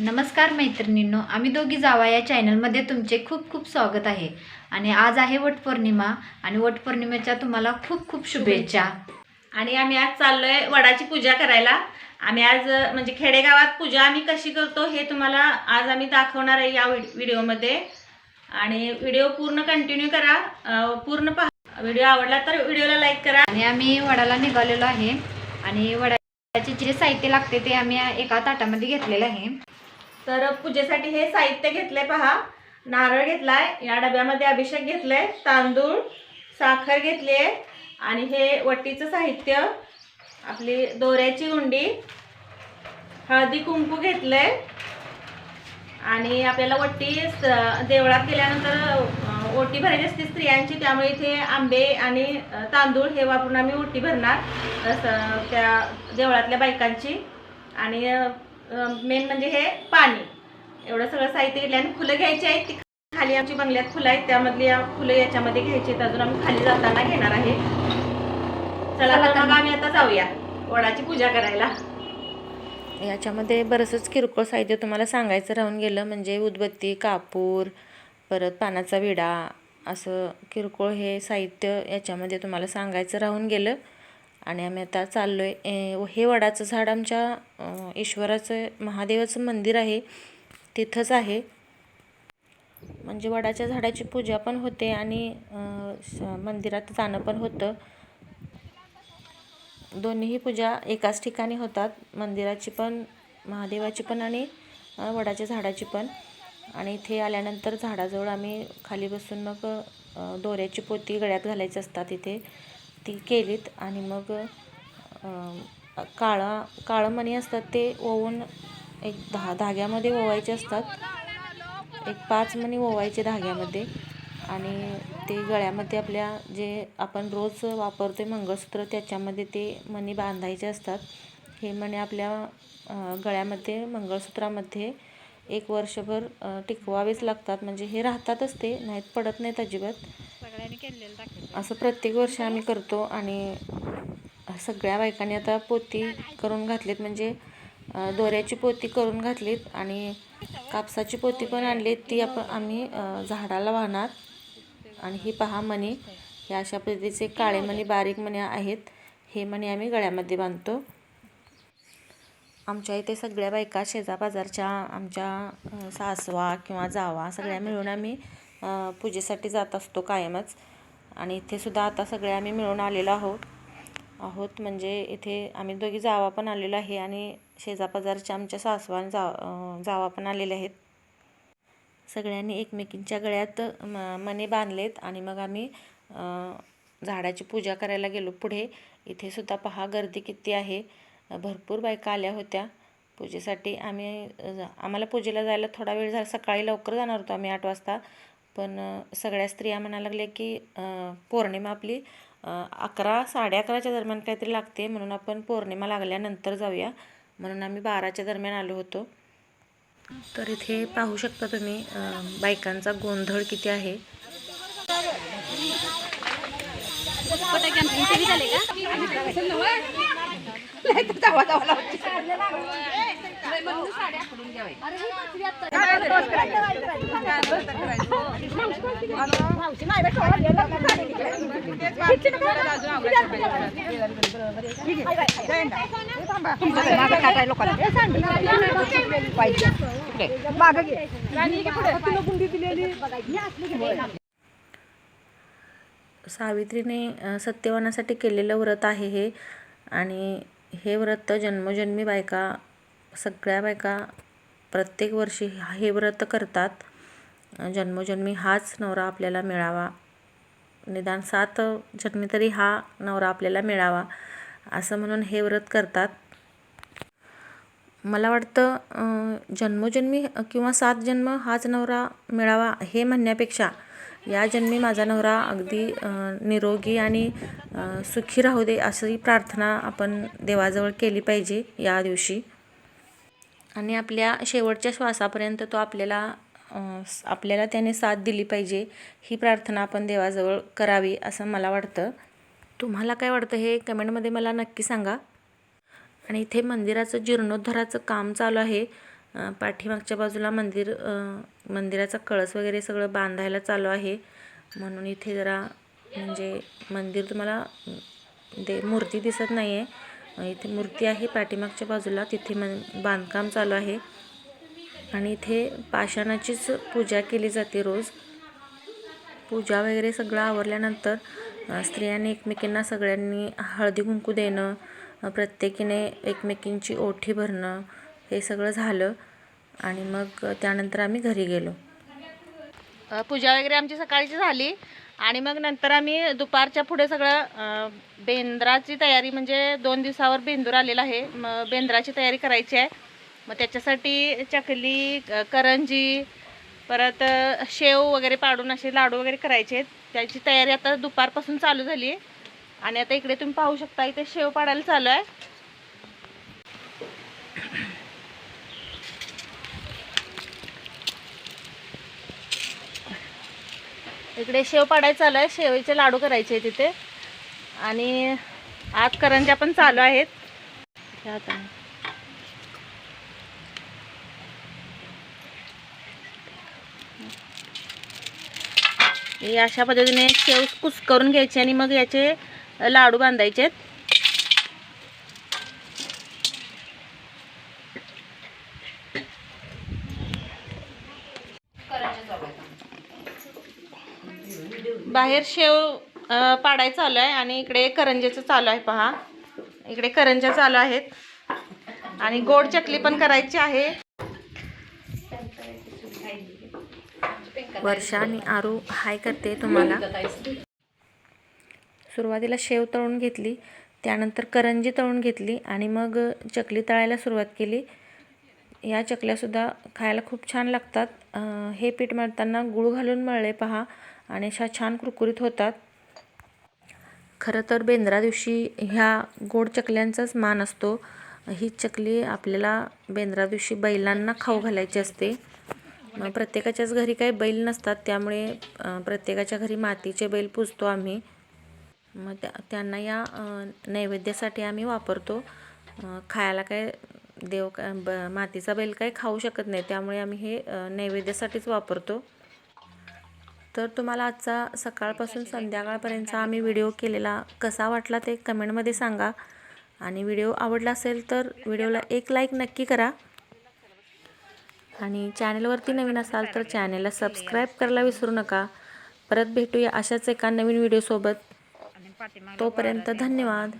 नमस्कार मैत्रिणींनो आम्ही दोघी जावा या चॅनलमध्ये तुमचे खूप खूप स्वागत आहे. आणि आज आहे वटपौर्णिमा आणि वटपौर्णिमेच्या तुम्हाला खूप खूप शुभेच्छा. आणि आम्ही आज चाललोय वडाची पूजा करायला. आम्ही आज म्हणजे खेडेगावात पूजा आम्ही कशी करतो हे तुम्हाला आज आम्ही दाखवणार आहे या व्हिड- व्हिडिओमध्ये. आणि व्हिडिओ पूर्ण कंटिन्यू करा. पूर्ण पहा. व्हिडिओ आवडला तर व्हिडिओला लाईक करा. आणि आम्ही वडाला निघालेलो आहे. आणि वडाचे जे साहित्य लागते ते आम्ही एका ताटामध्ये घेतलेलं आहे. तर पूजेसाठी हे साहित्य घेतलंय पहा. नारळ घेतलाय या डब्यामध्ये अभिषेक घेतलाय तांदूळ साखर घेतली आहे आणि हे वटीचं साहित्य आपली दोऱ्याची उंडी हळदी कुंकू घेतलंय आणि आपल्याला वट्टी देवळात गेल्यानंतर ओटी भरायची असते स्त्रियांची त्यामुळे इथे आंबे आणि तांदूळ हे वापरून आम्ही ओटी भरणार स- त्या देवळातल्या बायकांची. आणि मेन म्हणजे हे पाणी. एवढं सगळं साहित्य घेतलं आणि फुलं घ्यायची आहेत ती खाली आमची बंगल्यात फुलं आहेत त्यामधली फुलं याच्यामध्ये घ्यायची आहेत. अजून आम्ही खाली जाताना घेणार आहे. चला तर मग. आम्ही आता जाऊया. वडाची पूजा करायला. याच्यामध्ये बरंचसं किरकोळ साहित्य तुम्हाला सांगायचं राहून गेलं म्हणजे उदबत्ती कापूर परत पानाचा विडा असं किरकोळ हे साहित्य याच्यामध्ये तुम्हाला सांगायचं राहून गेलं. आणि आम्ही आता चाललो आहे हे वडाचं झाड आमच्या ईश्वराचं महादेवाचं मंदिर आहे. तिथंच आहे. म्हणजे वडाच्या झाडाची पूजा पण होते आणि मंदिरात जाणं पण होतं. दोन्हीही पूजा एकाच ठिकाणी होतात. मंदिराची पण महादेवाची पण आणि वडाच्या झाडाची पण. आणि इथे आल्यानंतर झाडाजवळ आम्ही खाली बसून मग दोऱ्याची पोती गळ्यात घालायची असतात इथे. ती केलीत आणि मग काळा काळं मणी असतात ते ओवून एक दहा धाग्यामध्ये ओवायचे असतात. एक पाच मणी ओवायचे धाग्यामध्ये आणि ते गळ्यामध्ये आपल्या जे आपण रोज वापरतो आहे मंगळसूत्र त्याच्यामध्ये ते मणी बांधायचे असतात. हे मणी आपल्या गळ्यामध्ये मंगळसूत्रामध्ये एक वर्षभर टिकवावेच लागतात. म्हणजे हे राहतातच ते नाहीत पडत नाहीत अजिबात. असं प्रत्येक वर्षी आम्ही करतो आणि सगळ्या बायकांनी आता पोती करून घातलीत. म्हणजे दोऱ्याची पोती करून घातलीत आणि कापसाची पोती पण आणलीत. ती आपण आम्ही झाडाला वाहणार. आणि ही पहा मणी. हे अशा पद्धतीचे काळे मणी बारीक मणी आहेत. हे मणी आम्ही गळ्यामध्ये बांधतो. आमच्या इथे सगळ्या बायका शेजापाजारच्या आमच्या सासवा किंवा जावा सगळ्या मिळून आम्ही पूजेसाठी जात असतो कायमच. आणि इथे सुद्धा आता सगळे आम्ही मिळून आलेलो आहोत. आहोत म्हणजे इथे आम्ही दोघी जावा पण आलेलो आहे आणि शेजापाजारच्या आमच्या सासवा जा जावा पण आलेल्या आहेत. सगळ्यांनी एकमेकींच्या गळ्यात म मने बांधलेत आणि मग आम्ही झाडाची पूजा करायला गेलो पुढे. इथे सुद्धा पहा गर्दी किती आहे. भरपूर बायका आल्या होत्या. पूजेसाठी आम्ही आम्हाला पूजेला जायला थोडा वेळ झाला. सकाळी लवकर जाणार होतो आम्ही आठ वाजता. पण सगळ्या स्त्रिया म्हणायला लागल्या की पौर्णिमा आपली अकरा साडे अकराच्या दरम्यान काहीतरी लागते. म्हणून आपण पौर्णिमा लागल्यानंतर जाऊया. म्हणून आम्ही बाराच्या दरम्यान आलो होतो. तर इथे पाहू शकता तुम्ही बायकांचा गोंधळ किती आहे. सावित्रीने सत्यवानासाठी केलेलं व्रत आहे हे. आणि हे व्रत जन्मोजन्मी बायका सगळ्या बायका प्रत्येक वर्षी हे व्रत करतात. जन्मोजन्मी हाच नवरा आपल्याला मिळावा. निदान सात जन्मी तरी हा नवरा आपल्याला मिळावा असं म्हणून हे व्रत करतात. मला वाटतं जन्मोजन्मी किंवा सात जन्म हाच नवरा मिळावा हे म्हणण्यापेक्षा या जन्मी माझा नवरा अगदी निरोगी आणि सुखी राहू दे अशी प्रार्थना आपण देवाजवळ केली पाहिजे या दिवशी. आणि आपल्या शेवटच्या श्वासापर्यंत तो आपल्याला आपल्याला त्याने साथ दिली पाहिजे ही प्रार्थना आपण देवाजवळ करावी असं मला वाटतं. तुम्हाला काय वाटतं हे कमेंटमध्ये मला नक्की सांगा. आणि इथे मंदिराचं जीर्णोद्धाराचं काम चालू आहे. पाठीमागच्या बाजूला मंदिर मंदिराचा कळस वगैरे सगळं बांधायला चालू आहे. म्हणून इथे जरा म्हणजे मंदिर तुम्हाला दे मूर्ती दिसत नाही आहे इथे मूर्ती आहे पाठीमागच्या बाजूला. तिथे मन बांधकाम चालू आहे. आणि इथे पाषाणाचीच पूजा केली जाते रोज. पूजा वगैरे सगळं आवरल्यानंतर स्त्रियांनी एकमेकींना सगळ्यांनी हळदी कुंकू देणं प्रत्येकीने एकमेकींची ओठी भरणं हे सगळं झालं आणि मग त्यानंतर आम्ही घरी गेलो. पूजा वगैरे आमची सकाळची झाली आणि मग नंतर आम्ही दुपारच्या पुढे सगळं बेंद्राची तयारी म्हणजे दोन दिवसावर बेंदूर आलेला आहे. मग बेंद्राची तयारी करायची आहे. मग त्याच्यासाठी चकली करंजी परत शेव वगैरे पाडून असे लाडू वगैरे करायचे आहेत. त्याची तयारी आता दुपारपासून चालू झाली आहे. आणि आता इकडे तुम्ही पाहू शकता इथे शेव पाडायला चालू आहे. इकडे शेव पाडायचं चालू आहे शेवचे लाडू करायचे आहेत तिथे आणि आत करंज्या पण चालू आहेत. हे अशा पद्धतीने शेव कुस करून घ्यायचे आणि मग याचे लाडू बांधायचे आहेत बाहेर शेव पाडाय चालू आहे आणि इकडे करंजेचं चालू आहे पहा. इकडे करंज्या चालू आहेत. आणि गोड चकली पण करायची आहे. वर्षा आणि आरू हाय करते तुम्हाला. सुरुवातीला शेव तळून घेतली त्यानंतर करंजी तळून घेतली आणि मग चकली तळायला सुरुवात केली. या चकल्यासुद्धा खायला खूप छान लागतात. हे पीठ मळताना गूळ घालून मळले पहा आणि अशा छान कुरकुरीत होतात. खरं तर बेंद्रा दिवशी ह्या गोड चकल्यांचाच मान असतो. ही चकली आपल्याला बेंद्रा दिवशी बैलांना खाऊ घालायची असते. प्रत्येकाच्याच घरी काही बैल नसतात त्यामुळे प्रत्येकाच्या घरी मातीचे बैल पुजतो आम्ही. मग त्या त्यांना या नैवेद्यासाठी आम्ही वापरतो. खायला काय देव का ब मातीचा बैल काही खाऊ शकत नाही त्यामुळे आम्ही हे नैवेद्यासाठीच वापरतो. तर तुम्हाला आजचा सकाळपासून संध्याकाळपर्यंतचा आम्ही व्हिडिओ केलेला कसा वाटला ते कमेंटमध्ये सांगा. आणि व्हिडिओ आवडला असेल तर व्हिडिओला एक लाईक नक्की करा. आणि चॅनलवरती नवीन असाल तर चॅनलला सबस्क्राईब करायला विसरू नका. परत भेटूया अशाच एका नवीन व्हिडिओसोबत. तोपर्यंत धन्यवाद.